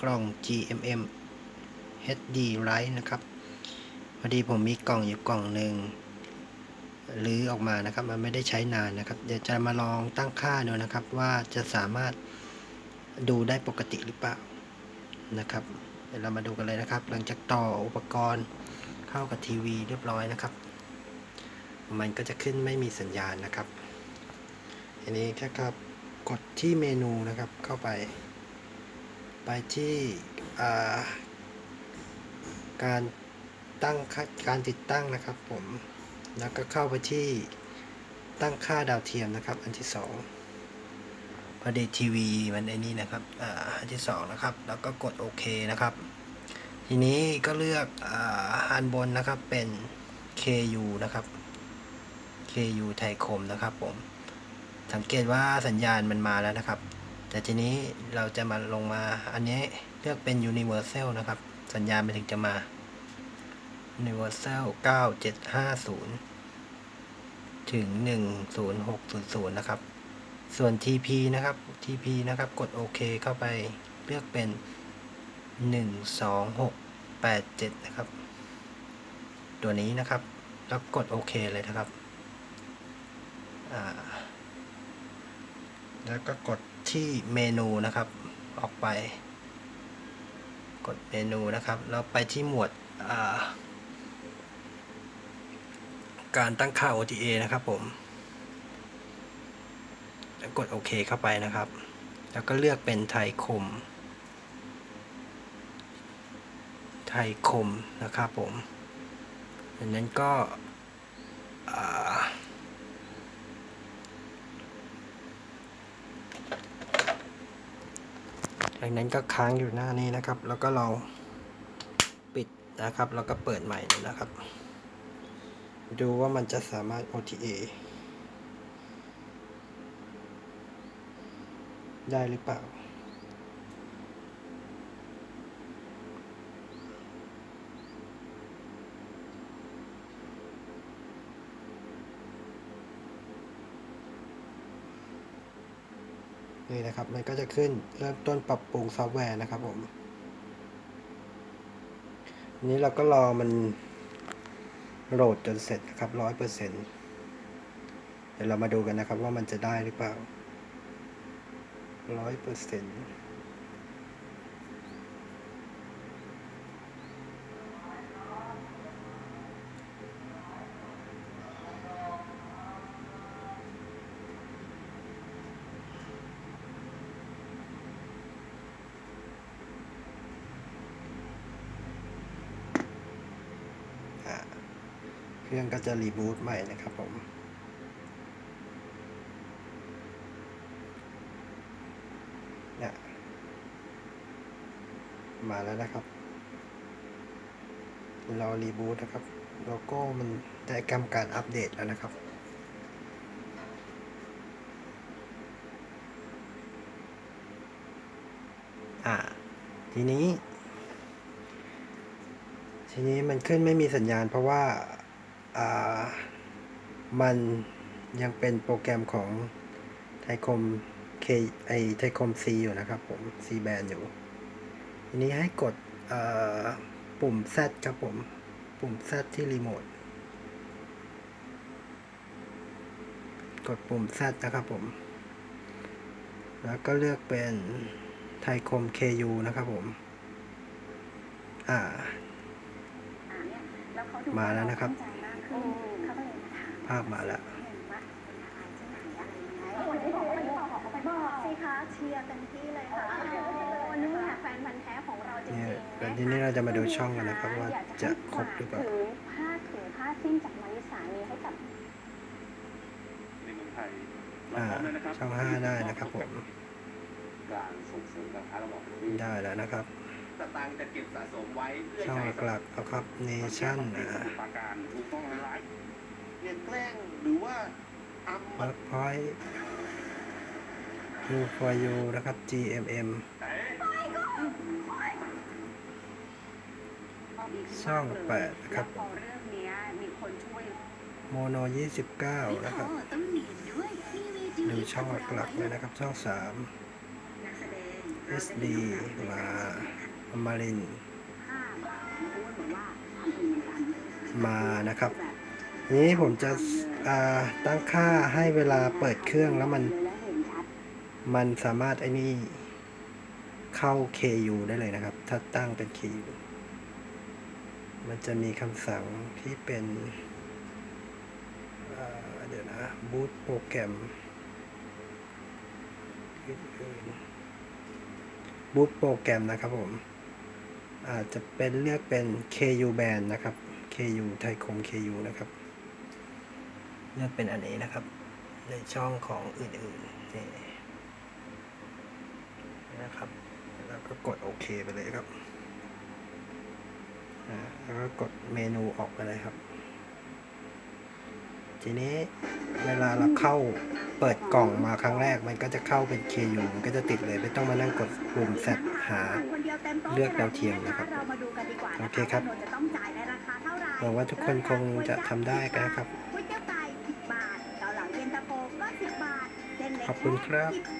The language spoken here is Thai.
กล่อง GMM HD Lite นะครับพอดีผมมีกล่องอยู่กล่องหนึ่งหรือออกมานะครับ มันไม่ได้ใช้นานนะครับ เดี๋ยวจะมาลองตั้งค่าดูนะครับ ว่าจะสามารถดูได้ปกติหรือเปล่านะครับ เดี๋ยวเรามาดูกันเลยนะครับ หลังจากต่ออุปกรณ์เข้ากับทีวีเรียบร้อยนะครับ มันก็จะขึ้นไม่มีสัญญาณนะครับ อันนี้แค่ครับกดที่เมนูนะครับเข้าไป ไปที่การตั้งการติดตั้งนะครับผม แล้วก็เข้าไปที่ตั้งค่าดาวเทียมนะครับ อันที่สองพอดีทีวีมันไอ้นี่นะครับออันที่สองนะครับ แล้วก็กดโอเคนะครับ ทีนี้ก็เลือกอาอันบนนะครับเป็น KU นะครับ KU ไทยคมนะครับผม สังเกตว่าสัญญาณมันมาแล้วนะครับ แต่ทีนี้เราจะมาลงมาอันนี้เลือกเป็น Universal นะครับ สัญญาณมันถึงจะมา Universal 9750 ถึง 10600 นะครับ ส่วน TP นะครับ TP นะครับ กดโอเคเข้าไปเลือกเป็น 12687 นะครับ ตัวนี้นะครับ แล้วกดโอเคเลยนะครับ แล้วก็กด ที่เมนูนะครับ ออกไป กดเมนูนะครับ แล้วไปที่หมวดาการตั้งค่า OTA นะครับผม แล้วกดโอเคเข้าไปนะครับ แล้วก็เลือกเป็นไทยคม ไทยคมนะครับผมดังนั้นก็ จากนั้นก็ค้างอยู่หน้านี้นะครับ แล้วก็เราปิดนะครับ แล้วก็เปิดใหม่เลยนะครับ ดูว่ามันจะสามารถ OTA ได้หรือเปล่า นี่นะครับ มันก็จะขึ้นเริ่มต้นปรับปรุงซอฟต์แวร์นะครับผมอันนี้เราก็รอมันโหลดจนเสร็จนะครับร้อยเปอร์เซ็นต์เดี๋ยวเรามาดูกันนะครับว่ามันจะได้หรือเปล่าร้อยเปอร์เซ็นต์ เครื่องก็จะรีบูตใหม่นะครับผมเนี่ยมาแล้วนะครับ เรอรีบูตนะครับ โลโก้มันได้กำการอัปเดตแล้วนะครับอ่าทีนี้ ทีนี้มันขึ้นไม่มีสัญญาณเพราะว่า มันยังเป็นโปรแกรมของไทยคม K ไอไทยคม C อยู่นะครับผม C แบนอยู่ทีนี้ให้กดเอ่อปุ่ม Z ครับผม ปุ่ม Z ที่รีโมท กดปุ่ม Z นะครับผม แล้วก็เลือกเป็นไทยคม KU นะครับผม อ่า มาแล้วนะครับ ภาพมาแล้วบอกสิคะเชียร์เต็มที่เลยค่ะโอ้นี่แหละแฟนพันธ์แท้ของเราจริงเนี่ยๆแล้วทีนี้เราจะมาดูช่องกันนะครับว่าจะครบหรือเปล่าถือผ้าถือผ้าสิ้นจากมาริสานี้ให้กับในเมืองไทยอ่าเราพร้อมแล้วนะครับช่องห้าได้นะครับผมการส่งเสริมการค้าระหว่างประเทศได้แล้วนะครับ สตางค์จะเก็บสะสมไว้เพื่อช่องใช้หลักๆแล้วครับ Nation อ่าอ่าปราการถูกต้องหลายเนี่ยแกล้งหรือว่าอำมัน Workpoint You for You นะครับ GMM ช่องแปดนะครับ แล้วพอเรื่องเนี้ยมีคนช่วย Mono 29 นะครับ ต้องเนียนด้วยมีเวทีดูช่องหลักๆเลยนะครับ ช่อง 3 นักแสดง SD มา อมารินมานะครับนี้ผมจะตั้งค่าให้เวลาเปิดเครื่องแล้วมัน มันสามารถไอ้นี่เข้า KU ได้เลยนะครับ ถ้าตั้งเป็น KU มันจะมีคำสั่งที่เป็นเดี๋ยวนะ boot โปรแกรมบูตโปรแกรมนะครับผม อาจจะเป็นเลือกเป็น KU band นะครับ KU ไทยคม KU นะครับ เลือกเป็นอันนี้นะครับ ในช่องของอื่นๆนี่นะครับ แล้วก็กดโอเคไปเลยครับแล้วก็กดเมนูออกไปเลยครับ ทีนี้เวลาเราเข้าเปิดกล่องมาครั้งแรกมันก็จะเข้าเป็น KU มันก็จะติดเลย ไม่ต้องมานั่งกดปุ่ม Z หา เลือกดาวเทียมนะครับเรามาดูกันดีกว่านะะโอเคครับว่าจะต้องจ่ายในราคาเท่าไหร่หวังว่าทุกคนคงจะทำได้กันนะครับก๋วยเตี๋ยวไก่10บาทเกาเหลาเย็นตาโฟก็10บาทเส้นเล็กขอบคุณครับ10บาท